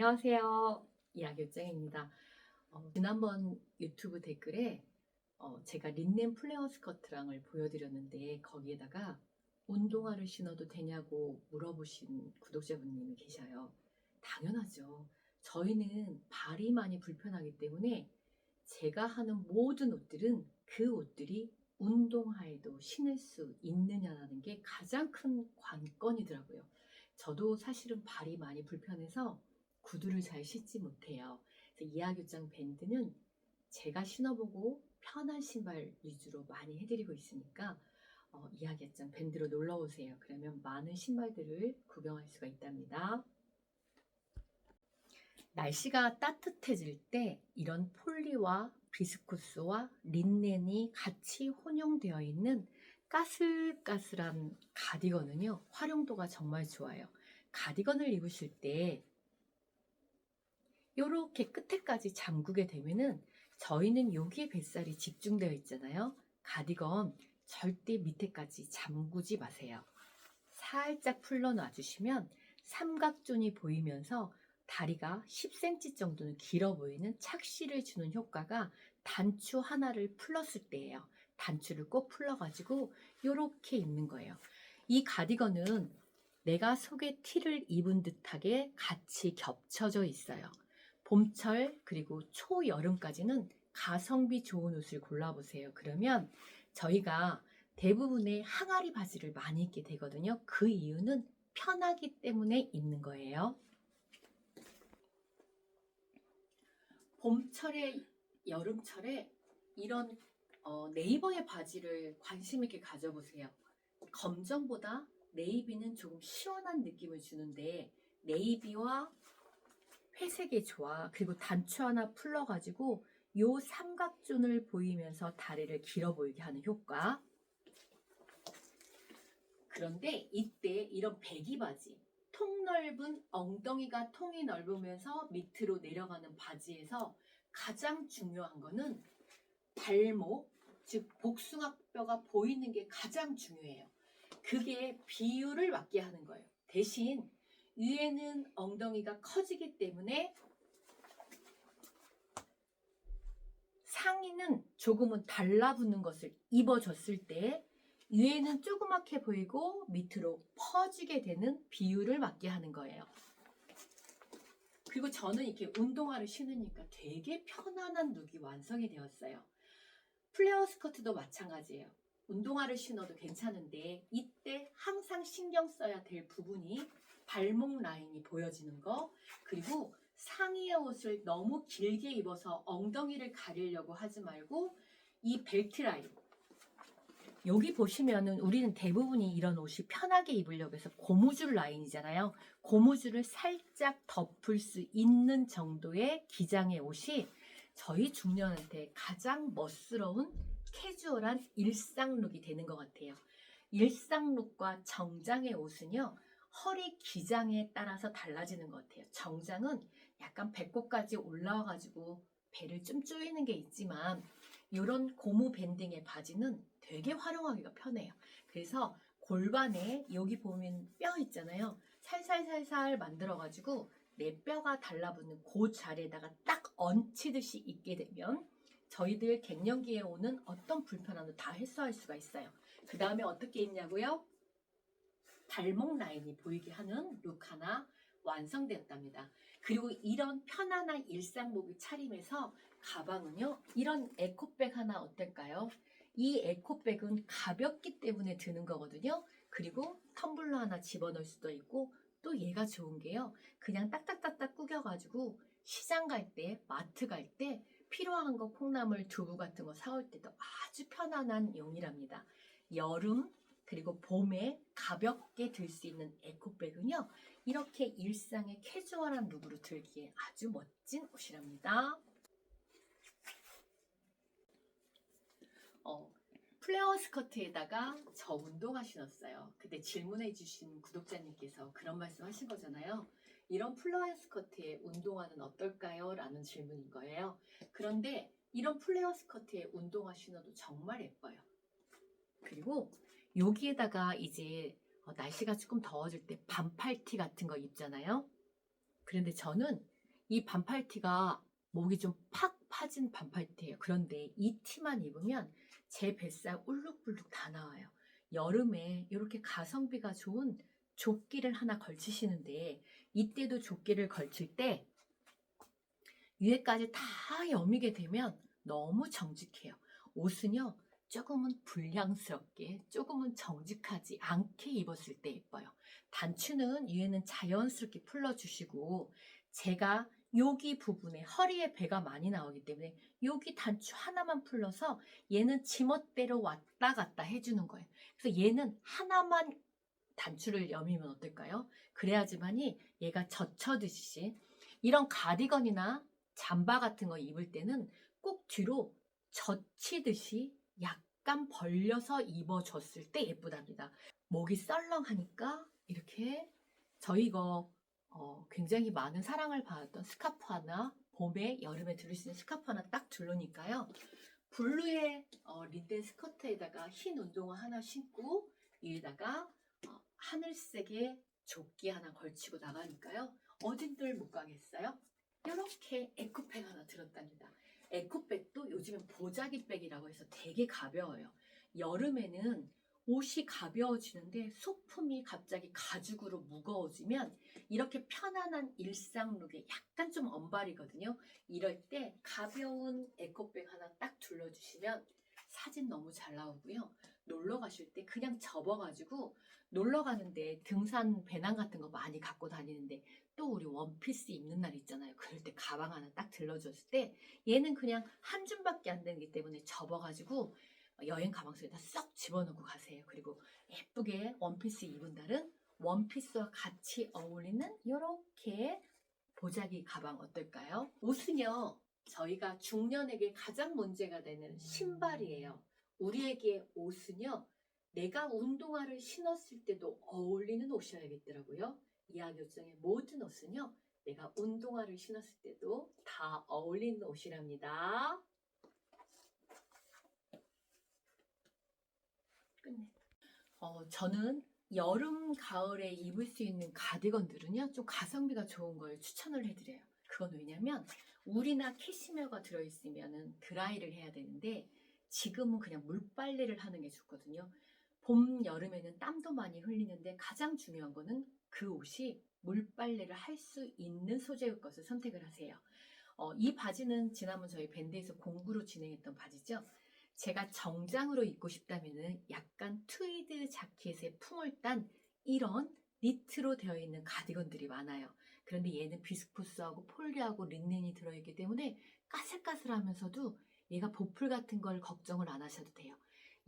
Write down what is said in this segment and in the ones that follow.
안녕하세요. 이야기짱입니다. 어, 지난번 유튜브 댓글에 어, 제가 린넨 플레어 스커트랑을 보여드렸는데 거기에다가 운동화를 신어도 되냐고 물어보신 구독자분님이 계셔요. 당연하죠. 저희는 발이 많이 불편하기 때문에 제가 하는 모든 옷들은 그 옷들이 운동화에도 신을 수 있느냐라는 게 가장 큰 관건이더라고요. 저도 사실은 발이 많이 불편해서 구두를 잘 신지 못해요. 이하교장 밴드는 제가 신어보고 편한 신발 위주로 많이 해드리고 있으니까 어, 이하교장 밴드로 놀러 오세요. 그러면 많은 신발들을 구경할 수가 있답니다. 날씨가 따뜻해질 때 이런 폴리와 비스쿠스와 린넨이 같이 혼용되어 있는 까슬까슬한 가디건은요, 활용도가 정말 좋아요. 가디건을 입으실 때 이렇게 끝에까지 잠그게 되면은 저희는 여기에 뱃살이 집중되어 있잖아요. 가디건 절대 밑에까지 잠그지 마세요. 살짝 풀러놔 주시면 삼각존이 보이면서 다리가 10cm 정도는 길어 보이는 착시를 주는 효과가 단추 하나를 풀렀을 때예요. 단추를 꼭 풀러가지고 이렇게 입는 거예요. 이 가디건은 내가 속에 티를 입은 듯하게 같이 겹쳐져 있어요. 봄철 그리고 초여름까지는 가성비 좋은 옷을 골라보세요. 그러면 저희가 대부분의 항아리 바지를 많이 입게 되거든요. 그 이유는 편하기 때문에 입는 거예요. 봄철에 여름철에 이런 어, 네이버의 바지를 관심 있게 가져보세요. 검정보다 네이비는 조금 시원한 느낌을 주는데 네이비와 회색의 조화 그리고 단추 하나 풀러가지고 요 삼각존을 보이면서 다리를 길어 보이게 하는 효과. 그런데 이때 이런 배기 바지, 통 넓은 엉덩이가 통이 넓으면서 밑으로 내려가는 바지에서 가장 중요한 거는 발목, 즉 복숭아뼈가 보이는 게 가장 중요해요. 그게 비율을 맞게 하는 거예요. 대신 위에는 엉덩이가 커지기 때문에 상의는 조금은 달라붙는 것을 입어줬을 때 위에는 조그맣게 보이고 밑으로 퍼지게 되는 비율을 맞게 하는 거예요. 그리고 저는 이렇게 운동화를 신으니까 되게 편안한 룩이 완성이 되었어요. 플레어 스커트도 마찬가지예요. 운동화를 신어도 괜찮은데 이때 항상 신경 써야 될 부분이 발목 라인이 보여지는 거 그리고 상의의 옷을 너무 길게 입어서 엉덩이를 가리려고 하지 말고 이 벨트 라인 여기 보시면은 우리는 대부분이 이런 옷이 편하게 입으려고 해서 고무줄 라인이잖아요. 고무줄을 살짝 덮을 수 있는 정도의 기장의 옷이 저희 중년한테 가장 멋스러운 캐주얼한 일상룩이 되는 것 같아요. 일상룩과 정장의 옷은요, 허리 기장에 따라서 달라지는 것 같아요. 정장은 약간 배꼽까지 올라와가지고 배를 좀 조이는 게 있지만, 이런 고무 밴딩의 바지는 되게 활용하기가 편해요. 그래서 골반에 여기 보면 뼈 있잖아요. 살살살살 만들어가지고 내 뼈가 달라붙는 그 자리에다가 딱 얹히듯이 입게 되면 저희들 갱년기에 오는 어떤 불편함도 다 해소할 수가 있어요. 그 다음에 어떻게 입냐고요? 발목 라인이 보이게 하는 룩 하나 완성되었답니다. 그리고 이런 편안한 일상복을 차림에서 가방은요, 이런 에코백 하나 어떨까요? 이 에코백은 가볍기 때문에 드는 거거든요. 그리고 텀블러 하나 집어넣을 수도 있고, 또 얘가 좋은 게요. 그냥 딱딱딱딱 구겨가지고 시장 갈 때, 마트 갈 때, 필요한 거 콩나물, 두부 같은 거 사올 때도 아주 편안한 용이랍니다. 여름, 그리고 봄에 가볍게 들 수 있는 에코백은요. 이렇게 일상의 캐주얼한 룩으로 들기에 아주 멋진 옷이랍니다. 어, 플레어 스커트에다가 저 운동화 신었어요. 근데 질문해 주신 구독자님께서 그런 말씀 하신 거잖아요. 이런 플레어 스커트의 운동화는 어떨까요? 라는 질문인 거예요. 그런데 이런 플레어 스커트의 운동화 신어도 정말 예뻐요. 그리고 여기에다가 이제 어, 날씨가 조금 더워질 때 반팔티 같은 거 입잖아요. 그런데 저는 이 반팔티가 목이 좀 팍 파진 반팔티예요. 그런데 이 티만 입으면 제 뱃살 울룩불룩 다 나와요. 여름에 이렇게 가성비가 좋은 조끼를 하나 걸치시는데 이때도 조끼를 걸칠 때 위에까지 다 여미게 되면 너무 정직해요. 옷은요, 조금은 불량스럽게, 조금은 정직하지 않게 입었을 때 예뻐요. 단추는 위에는 자연스럽게 풀러주시고, 제가 여기 부분에 허리에 배가 많이 나오기 때문에 여기 단추 하나만 풀러서 얘는 지멋대로 왔다 갔다 해주는 거예요. 그래서 얘는 하나만 단추를 여미면 어떨까요? 그래야지만이 얘가 젖혀듯이 이런 가디건이나 잠바 같은 거 입을 때는 꼭 뒤로 젖히듯이 약간 벌려서 입어줬을 때 예쁘답니다. 목이 썰렁하니까 이렇게 저희 이거 어, 굉장히 많은 사랑을 받았던 스카프 하나 봄에 여름에 들을 수 있는 스카프 하나 딱 둘러니까요. 블루의 어, 린넨 스커트에다가 흰 운동화 하나 신고 위에다가 어, 하늘색의 조끼 하나 걸치고 나가니까요. 어딘들 못 가겠어요? 이렇게 에코백 하나 들었답니다. 에코백도 요즘엔 보자기백이라고 해서 되게 가벼워요. 여름에는 옷이 가벼워지는데 소품이 갑자기 가죽으로 무거워지면 이렇게 편안한 일상룩에 약간 좀 언발이거든요. 이럴 때 가벼운 에코백 하나 딱 둘러주시면 사진 너무 잘 나오고요. 놀러 가실 때 그냥 접어가지고 놀러 가는데 등산 배낭 같은 거 많이 갖고 다니는데 또 우리 원피스 입는 날 있잖아요. 그럴 때 가방 하나 딱 들러줬을 때 얘는 그냥 한 줌밖에 안 되기 때문에 접어가지고 여행 가방 속에다 쏙 집어넣고 가세요. 그리고 예쁘게 원피스 입은 날은 원피스와 같이 어울리는 이렇게 보자기 가방 어떨까요? 옷은요, 저희가 중년에게 가장 문제가 되는 신발이에요. 우리에게 옷은요, 내가 운동화를 신었을 때도 어울리는 옷이어야겠더라고요. 이하교정의 모든 옷은요, 내가 운동화를 신었을 때도 다 어울리는 옷이랍니다. 끝내. 어, 저는 여름, 가을에 입을 수 있는 가디건들은요, 좀 가성비가 좋은 걸 추천을 해드려요. 그건 왜냐면, 울이나 캐시미어가 들어있으면 드라이를 해야 되는데, 지금은 그냥 물빨래를 하는 게 좋거든요. 봄, 여름에는 땀도 많이 흘리는데, 가장 중요한 거는 그 옷이 물빨래를 할 수 있는 소재의 것을 선택을 하세요. 어, 이 바지는 지난번 저희 밴드에서 공구로 진행했던 바지죠. 제가 정장으로 입고 싶다면은 약간 트위드 자켓에 풍을 딴 이런 니트로 되어 있는 가디건들이 많아요. 그런데 얘는 비스포스하고 폴리하고 린넨이 들어있기 때문에 까슬까슬하면서도 얘가 보풀 같은 걸 걱정을 안 하셔도 돼요.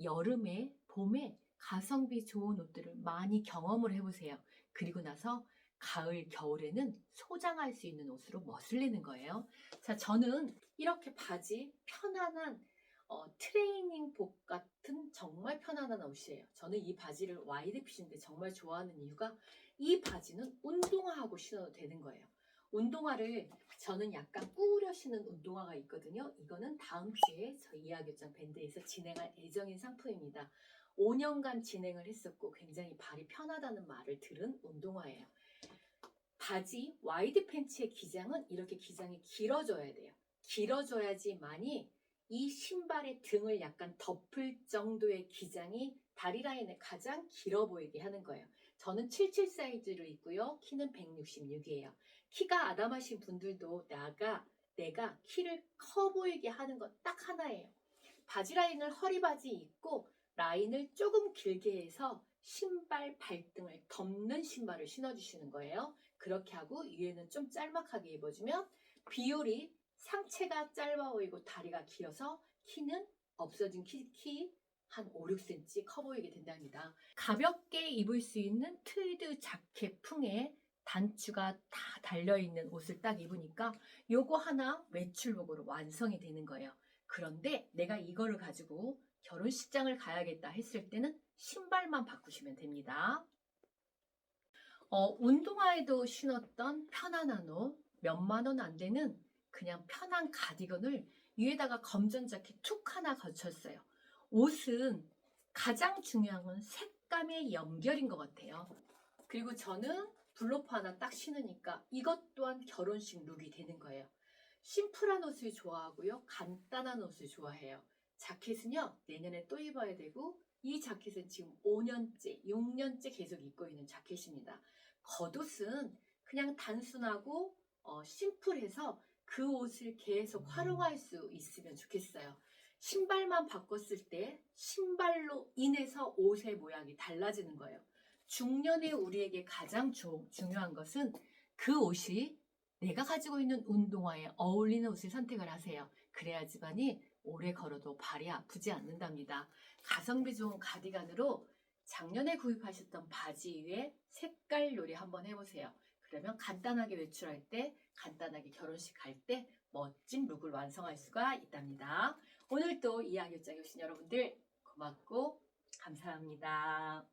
여름에, 봄에 가성비 좋은 옷들을 많이 경험을 해보세요. 그리고 나서 가을, 겨울에는 소장할 수 있는 옷으로 멋을 내는 거예요. 자, 저는 이렇게 바지 편안한 어, 트레이닝복 같은 정말 편안한 옷이에요. 저는 이 바지를 와이드 핏인데 정말 좋아하는 이유가 이 바지는 운동화하고 신어도 되는 거예요. 운동화를 저는 약간 꾸우려 신는 운동화가 있거든요. 이거는 다음 주에 저희 이하교장 밴드에서 진행할 예정인 상품입니다. 5년간 진행을 했었고 굉장히 발이 편하다는 말을 들은 운동화예요. 바지 와이드 팬츠의 기장은 이렇게 기장이 길어져야 돼요. 길어져야지만이 이 신발의 등을 약간 덮을 정도의 기장이 다리 라인에 가장 길어 보이게 하는 거예요. 저는 77 사이즈를 입고요. 키는 166이에요. 키가 아담하신 분들도 나가 내가 키를 커 보이게 하는 것 딱 하나예요. 바지 라인을 허리 바지 입고 라인을 조금 길게 해서 신발 발등을 덮는 신발을 신어주시는 거예요. 그렇게 하고 위에는 좀 짤막하게 입어주면 비율이 상체가 짧아 보이고 다리가 길어서 키는 없어진 키, 키 한 5, 6cm 커 보이게 된답니다. 가볍게 입을 수 있는 트위드 자켓 풍에 단추가 다 달려있는 옷을 딱 입으니까 요거 하나 외출복으로 완성이 되는 거예요. 그런데 내가 이거를 가지고 결혼식장을 가야겠다 했을 때는 신발만 바꾸시면 됩니다. 어, 운동화에도 신었던 편안한 옷, 몇만 원 안 되는 그냥 편한 가디건을 위에다가 검정 자켓 툭 하나 걸쳤어요. 옷은 가장 중요한 건 색감의 연결인 것 같아요. 그리고 저는 블로프 하나 딱 신으니까 이것 또한 결혼식 룩이 되는 거예요. 심플한 옷을 좋아하고요. 간단한 옷을 좋아해요. 자켓은요, 내년에 또 입어야 되고, 이 자켓은 지금 5년째, 6년째 계속 입고 있는 자켓입니다. 겉옷은 그냥 단순하고 어, 심플해서 그 옷을 계속 활용할 수 있으면 좋겠어요. 신발만 바꿨을 때 신발로 인해서 옷의 모양이 달라지는 거예요. 중년의 우리에게 가장 조- 중요한 것은 그 옷이 내가 가지고 있는 운동화에 어울리는 옷을 선택을 하세요. 그래야지만이 오래 걸어도 발이 아프지 않는답니다. 가성비 좋은 가디건으로 작년에 구입하셨던 바지 위에 색깔 요리 한번 해보세요. 그러면 간단하게 외출할 때, 간단하게 결혼식 갈 때 멋진 룩을 완성할 수가 있답니다. 오늘도 이야기장에 오신 여러분들 고맙고 감사합니다.